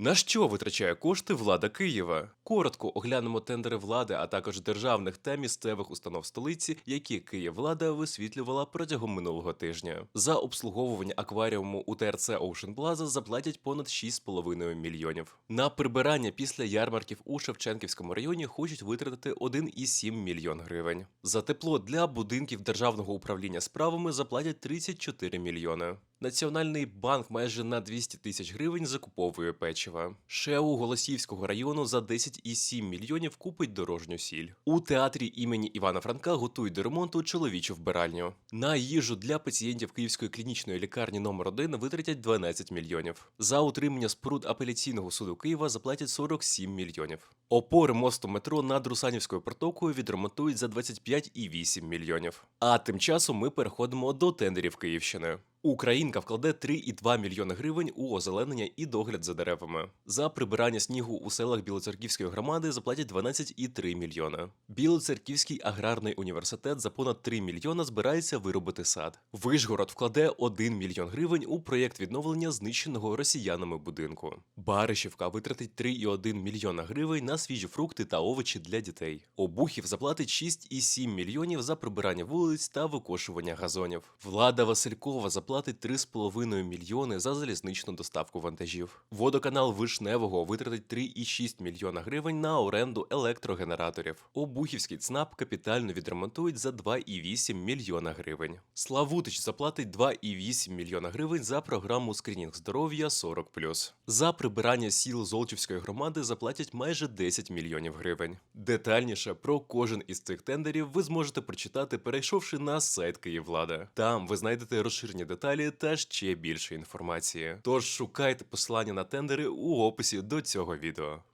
На що витрачає кошти влада Києва? Коротко оглянемо тендери влади, а також державних та місцевих установ столиці, які Київвлада висвітлювала протягом минулого тижня. За обслуговування акваріуму у ТРЦ Ocean Plaza заплатять понад 6,5 мільйонів. На прибирання після ярмарків у Шевченківському районі хочуть витратити 1,7 мільйон гривень. За тепло для будинків державного управління справами заплатять 34 мільйони. Національний банк майже на 200 тисяч гривень закуповує печива. ШЕУ Голосіївського району за 10,7 мільйонів купить дорожню сіль. У театрі імені Івана Франка готують до ремонту чоловічу вбиральню. На їжу для пацієнтів Київської клінічної лікарні номер 1 витратять 12 мільйонів. За утримання споруд апеляційного суду Києва заплатять 47 мільйонів. Опори мосту метро над Русанівською протокою відремонтують за 25,8 мільйонів. А тим часом ми переходимо до тендерів Київщини. Українка вкладе 3,2 мільйони гривень у озеленення і догляд за деревами. За прибирання снігу у селах Білоцерківської громади заплатять 12,3 мільйона. Білоцерківський аграрний університет за понад 3 мільйона збирається виробити сад. Вишгород вкладе 1 мільйон гривень у проєкт відновлення знищеного росіянами будинку. Баришівка витратить 3,1 мільйона гривень на свіжі фрукти та овочі для дітей. Обухів заплатить 6,7 мільйонів за прибирання вулиць та викошування газонів. Влада Василькова заплатить 3,5 мільйони за залізничну доставку вантажів. Водоканал Вишневого витратить 3,6 мільйона гривень на оренду електрогенераторів. Обухівський ЦНАП капітально відремонтують за 2,8 мільйона гривень. Славутич заплатить 2,8 мільйона гривень за програму скринінг здоров'я 40+. За прибирання сіл Золочівської громади заплатять майже 10 мільйонів гривень. Детальніше про кожен із цих тендерів ви зможете прочитати, перейшовши на сайт Київлада. Там ви знайдете розширені деталі та ще більше інформації. Тож шукайте посилання на тендери у описі до цього відео.